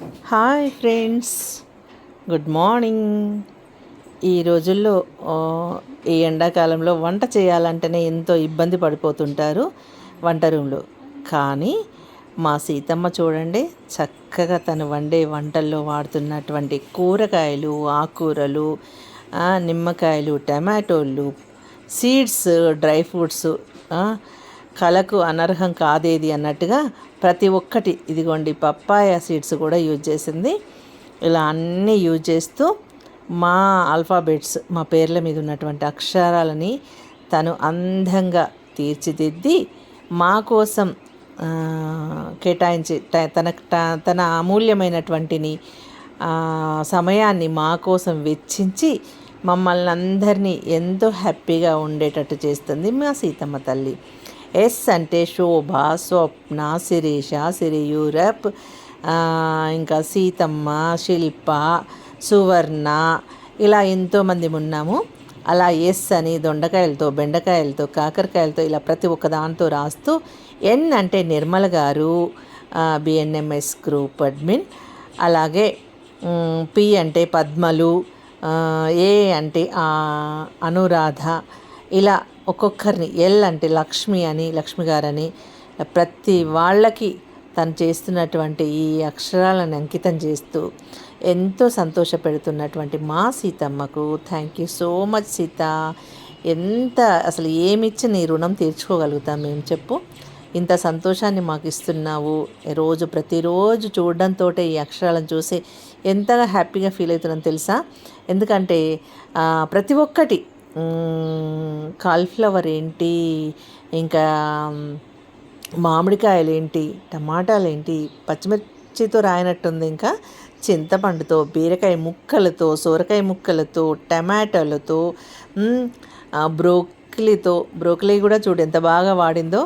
Hi friends good morning. ఈ రోజుల్లో ఈ ఎండాకాలంలో వంట చేయాలంటేనే ఎంతో ఇబ్బంది పడిపోతుంటారు వంట రూమ్లో. కానీ మా సీతమ్మ చూడండి చక్కగా తను వండే వంటల్లో వాడుతున్నటువంటి కూరగాయలు ఆకుకూరలు నిమ్మకాయలు టమాటోలు సీడ్స్ డ్రై ఫ్రూట్స్ కళకు అనర్హం కాదేది అన్నట్టుగా ప్రతి ఒక్కటి ఇదిగోండి పప్పాయ సీడ్స్ కూడా యూజ్ చేసింది. ఇలా అన్నీ యూజ్ చేస్తూ మా ఆల్ఫాబెట్స్ మా పేర్ల మీద ఉన్నటువంటి అక్షరాలని తను అందంగా తీర్చిదిద్ది మా కోసం కేటాయించి తన తన అమూల్యమైనటువంటిని సమయాన్ని మా కోసం వెచ్చించి మమ్మల్ని అందరినీ ఎంతో హ్యాపీగా ఉండేటట్టు చేస్తుంది మా సీతమ్మ తల్లి. ఎస్ అంటే శోభ స్వప్న శిరీష సిరియూరప్ ఇంకా సీతమ్మ శిల్ప సువర్ణ ఇలా ఎంతోమంది ఉన్నాము. అలా ఎస్ అని దొండకాయలతో బెండకాయలతో కాకరకాయలతో ఇలా ప్రతి ఒక్క దాంతో రాస్తూ ఎన్ అంటే నిర్మల గారు బిఎన్ఎంఎస్ గ్రూప్ అడ్మిన్ అలాగే పి అంటే పద్మలు ఏ అంటే అనురాధ ఇలా ఒక్కొక్కరిని ఎల్ అంటే లక్ష్మి అని లక్ష్మి గారని ప్రతి వాళ్ళకి తను చేస్తున్నటువంటి ఈ అక్షరాలను అంకితం చేస్తూ ఎంతో సంతోషపెడుతున్నటువంటి మా సీతమ్మకు thank you so much Sita. ఎంత అసలు ఏమిచ్చి నీ రుణం తీర్చుకోగలుగుతాం మేము చెప్పు? ఇంత సంతోషాన్ని మాకు ఇస్తున్నావు. రోజు ప్రతిరోజు చూడడంతో ఈ అక్షరాలను చూసి ఎంతగా హ్యాపీగా ఫీల్ అవుతున్నాను తెలుసా? ఎందుకంటే ప్రతి ఒక్కటి కాలీఫ్లవర్ ఏంటి ఇంకా మామిడికాయలు ఏంటి టమాటాలు ఏంటి పచ్చిమిర్చితో రాయనట్టుంది ఇంకా చింతపండుతో బీరకాయ ముక్కలతో సొరకాయ ముక్కలతో టమాటాలతో మ్, ఆ, బ్రోక్లీతో బ్రోక్లీ కూడా చూడు ఎంత బాగా వాడిందో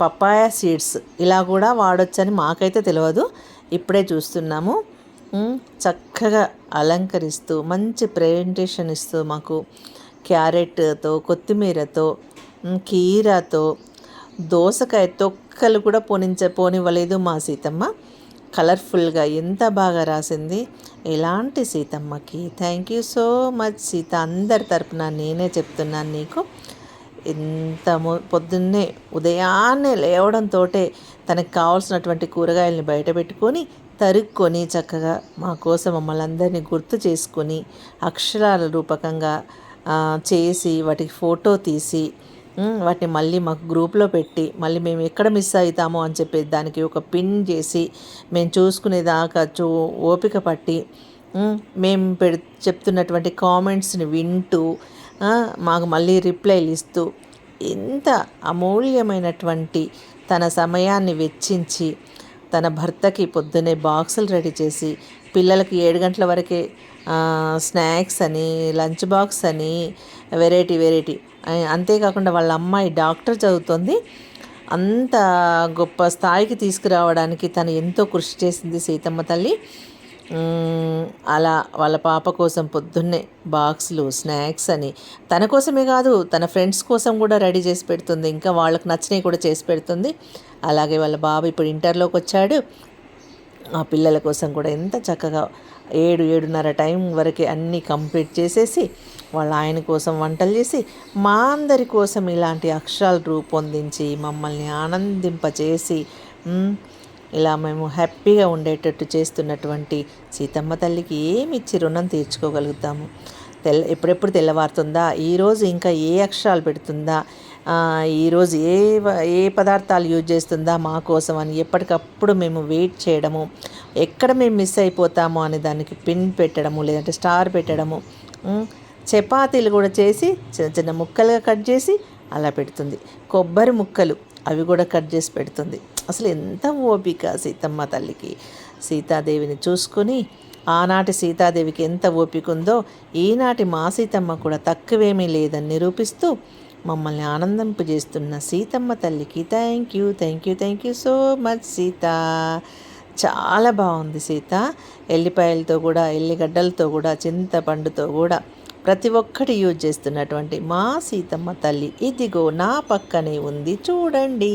పప్పాయ సీడ్స్ ఇలా కూడా వాడొచ్చని మాకైతే తెలియదు ఇప్పుడే చూస్తున్నాము. చక్కగా అలంకరిస్తూ మంచి ప్రజెంటేషన్ ఇస్తూ మాకు క్యారెట్తో కొత్తిమీరతో కీరాతో దోసకాయ తొక్కలు కూడా పోనించ పోనివ్వలేదు మా సీతమ్మ. కలర్ఫుల్గా ఎంత బాగా రాసింది. ఎలాంటి సీతమ్మకి? Thank you so much Sita. అందరి తరపున నేనే చెప్తున్నాను నీకు. ఎంత పొద్దున్నే ఉదయాన్నే లేవడంతో తనకు కావాల్సినటువంటి కూరగాయలని బయట పెట్టుకొని తరుక్కొని చక్కగా మా కోసం మమ్మల్ని అందరినీ గుర్తు చేసుకొని అక్షరాల రూపకంగా చేసి వాటికి ఫోటో తీసి వాటిని మళ్ళీ మాకు గ్రూప్లో పెట్టి మళ్ళీ మేము ఎక్కడ మిస్ అవుతామో అని చెప్పి దానికి ఒక పిన్ చేసి మేము చూసుకునేదాకా చూ ఓపిక పట్టి మేము పెడ్ చెప్తున్నటువంటి కామెంట్స్ని వింటూ మాకు మళ్ళీ రిప్లైలు ఇస్తూ ఎంత అమూల్యమైనటువంటి తన సమయాన్ని వెచ్చించి తన భర్తకి పొద్దున్నే బాక్సులు రెడీ చేసి పిల్లలకి ఏడు గంటల వరకే స్నాక్స్ అని లంచ్ బాక్స్ అని వెరైటీ వెరైటీ. అంతేకాకుండా వాళ్ళ అమ్మాయి డాక్టర్ చదువుతుంది. అంత గొప్ప స్థాయికి తీసుకురావడానికి తను ఎంతో కృషి చేసింది సీతమ్మ తల్లి. అలా వాళ్ళ పాప కోసం పొద్దున్నే బాక్స్లు స్నాక్స్ అని. తన కోసమే కాదు తన ఫ్రెండ్స్ కోసం కూడా రెడీ చేసి పెడుతుంది. ఇంకా వాళ్ళకి నచ్చినవి కూడా చేసి పెడుతుంది. అలాగే వాళ్ళ బాబు ఇప్పుడు ఇంటర్లోకి వచ్చాడు. ఆ పిల్లల కోసం కూడా ఎంత చక్కగా ఏడు ఏడున్నర టైం వరకే అన్నీ కంప్లీట్ చేసేసి వాళ్ళ ఆయన కోసం వంటలు చేసి మా అందరి కోసం ఇలాంటి అక్షరాలు రూపొందించి మమ్మల్ని ఆనందింపచేసి ఇలా మేము హ్యాపీగా ఉండేటట్టు చేస్తున్నటువంటి సీతమ్మ తల్లికి ఏమి ఇచ్చి రుణం తీర్చుకోగలుగుతాము? తెల్ల ఎప్పుడెప్పుడు తెల్లవారుతుందా? ఈరోజు ఇంకా ఏ అక్షరాలు పెడుతుందా? ఈరోజు ఏ ఏ పదార్థాలు యూజ్ చేస్తుందా మా కోసం అని ఎప్పటికప్పుడు మేము వెయిట్ చేయడము ఎక్కడ మేము మిస్ అయిపోతామో అనే దానికి పిన్ పెట్టడము లేదంటే స్టార్ పెట్టడము చపాతీలు కూడా చేసి చిన్న చిన్న ముక్కలుగా కట్ చేసి అలా పెడుతుంది. కొబ్బరి ముక్కలు అవి కూడా కట్ చేసి పెడుతుంది. అసలు ఎంత ఓపిక సీతమ్మ తల్లికి? సీతాదేవిని చూసుకొని ఆనాటి సీతాదేవికి ఎంత ఓపిక ఉందో ఈనాటి మా సీతమ్మ కూడా తక్కువేమీ లేదని నిరూపిస్తూ మమ్మల్ని ఆనందింపజేస్తున్న సీతమ్మ తల్లికి thank you thank you thank you so much Sita. చాలా బాగుంది సీత. ఎల్లిపాయలతో కూడా ఎల్లిగడ్డలతో కూడా చింతపండుతో కూడా ప్రతి ఒక్కటి యూజ్ చేస్తున్నటువంటి మా సీతమ్మ తల్లి. ఇదిగో నా పక్కనే ఉంది చూడండి.